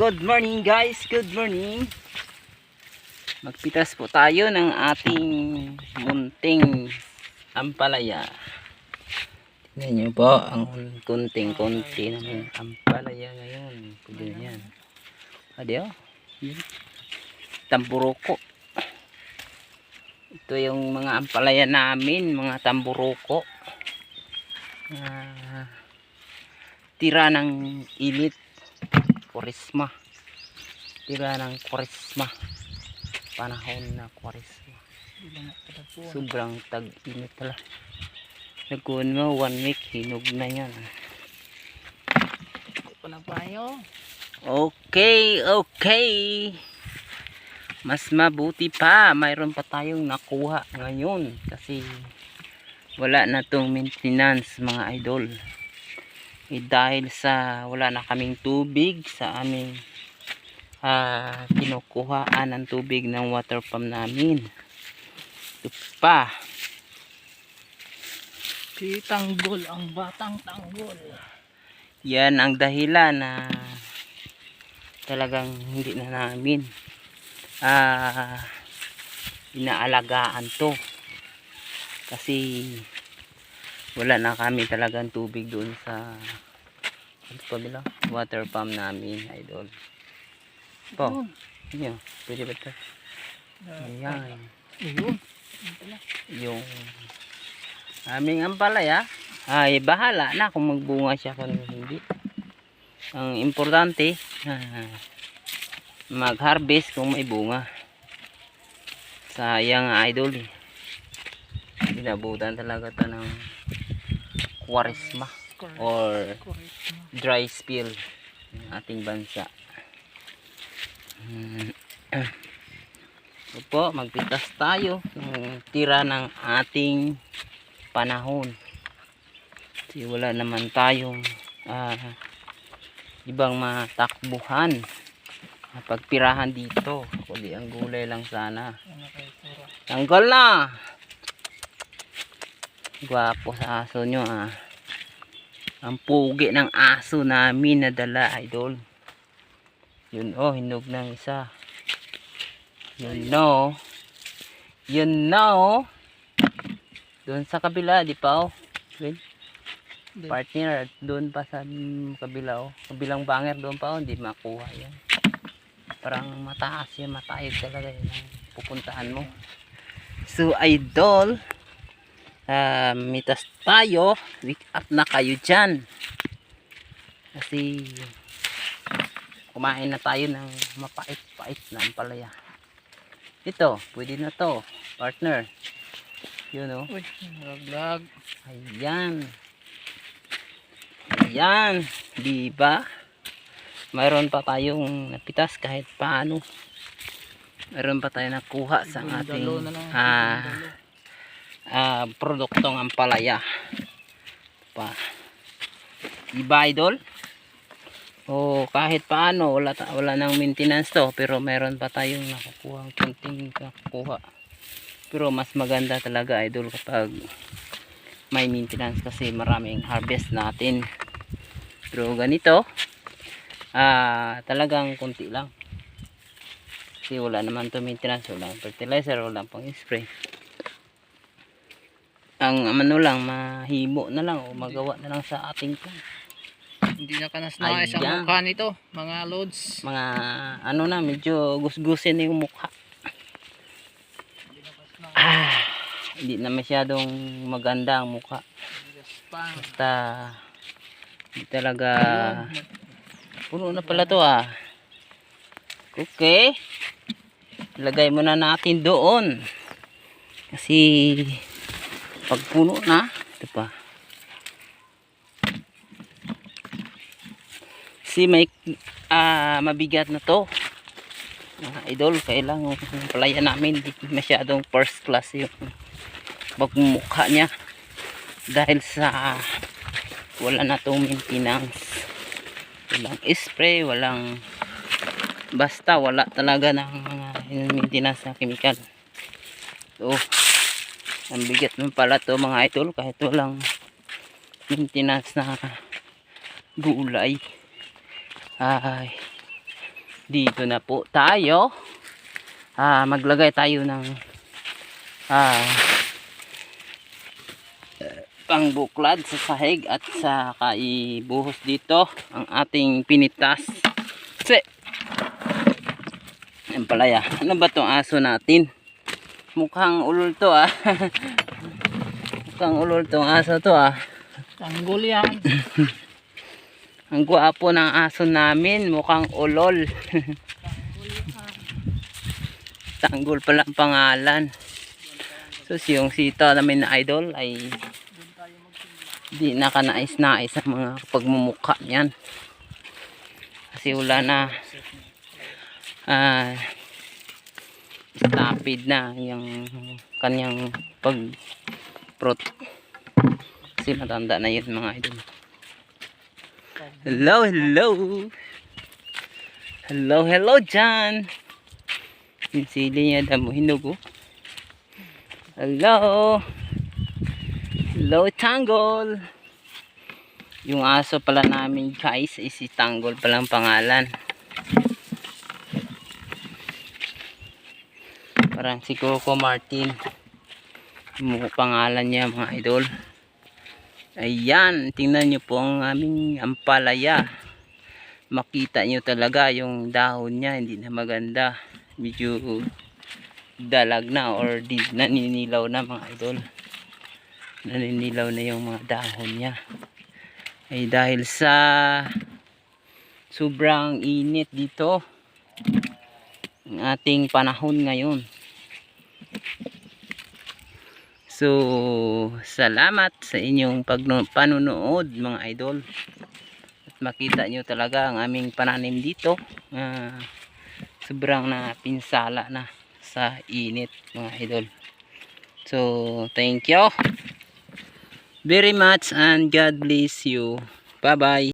Good morning guys, good morning. Magpitas po tayo ng ating munting ampalaya. Tingnan nyo po ang kunting-kunti naman ampalaya ngayon. Na yan. Adi oh. Yun. Tamburuko. Ito yung mga ampalaya namin, mga tamburuko. Ah, tira ng init Kwaresma. Tira ng Kwaresma. Panahon na Kwaresma. Sobrang tag-init pala. Nagkuhan mo, one week, hinog na yan. Okay, okay. Mas mabuti pa, mayroon pa tayong nakuha ngayon kasi wala na tong maintenance mga idol. Eh, dahil sa wala na kaming tubig sa aming ah, kinukuhaan ng tubig ng water pump namin. Ito pa, Tanggol, ang batang Tanggol. yan ang dahilan na talagang hindi na namin ah inaalagaan to kasi wala na kami talagang tubig doon sa ano pa bilang water pump namin idol. Po yun pwede ba ito? Ayan. Ayun. yung aming ampalaya ay bahala na kung magbunga siya kung hindi. Ang importante mag harvest kung may bunga. Sayang idol eh. Binabutan talaga to ng kwaresma or dry spell ng ating bansa Hmm. Ito po, magpitas tayo ng tira ng ating panahon. Kasi wala naman tayong ah, ibang matakbuhan pagpirahan dito. Kundi ang gulay lang sana. Tanggal na! Gwapo sa aso nyo ah. Ang pugi ng aso namin na dala idol. Yun oh, hinog ng isa. Yun no. Yun no. Doon sa kabila, di pa oh. Wait, partner, doon pa sa kabila oh. Kabilang banger doon pa oh, hindi makuha yan. Parang mataas yan, matayog talaga yan pupuntahan mo. So idol, ah, mitas tayo, wake up na kayo dyan. Kasi kumain na tayo ng mapait-pait na ampalaya. Ito, pwede na to, partner. Yun oh. Uy, nalaglag. Ayan. Ayan. Diba? Mayroon pa tayong napitas kahit paano. Mayroon pa tayong nakuha sa ating ah, Ah, produktong ampalaya. Pa. Diba idol? O kahit paano wala, wala nang maintenance to pero meron pa tayong nakukuha kunting nakukuha. Pero mas maganda talaga idol kapag may maintenance kasi maraming harvest natin. Pero ganito ah talagang kunti lang. Kasi wala naman to maintenance, wala fertilizer, wala pang spray ang ano lang mahimo na lang o magawa na lang sa ating pang Hindi na kanas na isang mukha nito. Mga loads. mga ano na medyo gusgusin yung mukha. Ah, hindi na masyadong maganda ang mukha. Basta hindi talaga puno na pala to ah. Okay. Lagay muna natin doon. Kasi pag puno na. Ito pa. Si may ah, mabigat na to. Mga idol kailangan yung palaya namin. Hindi masyadong first class yung pagmumukha niya. Dahil sa wala na tong maintenance. Walang spray walang basta. Wala talaga ng mga maintenance na chemical. So ang bigat mo pala to mga idol kahit walang maintenance na gulay. Ay dito na po tayo. Ah maglagay tayo ng ah pangbuklad sa sahig at sa kaibuhos dito ang ating pinitas. Kasi yan palaya ano ba tong aso natin mukhang ulol to ah. Mukhang ulol tong aso to ah. Tanggol yan. ang gwapo ng aso namin mukhang ulol. Tanggol pala ang pangalan. So yung sita namin na idol ay di nakanais-nais ang mga pagmumukha niyan. Kasi wala na ah stupid na yung kanyang pag prot kasi matanda na yun mga idol. Hello hello. Hello hello dyan yung sili niya damo hinugo hello. Hello tanggol yung aso pala namin guys is si tanggol palang pangalan parang si Coco Martin. Yung pangalan niya mga idol. Ayan tingnan nyo po ang aming ampalaya. Makita nyo talaga yung dahon niya hindi na maganda. Medyo dalag na or di naninilaw na mga idol. Naninilaw na yung mga dahon niya. Ay dahil sa sobrang init dito ang ating panahon ngayon so salamat sa inyong panunood mga idol. At makita nyo talaga ang aming pananim dito. Ah, sobrang na pinsala na sa init mga idol. So thank you very much and God bless you. Bye bye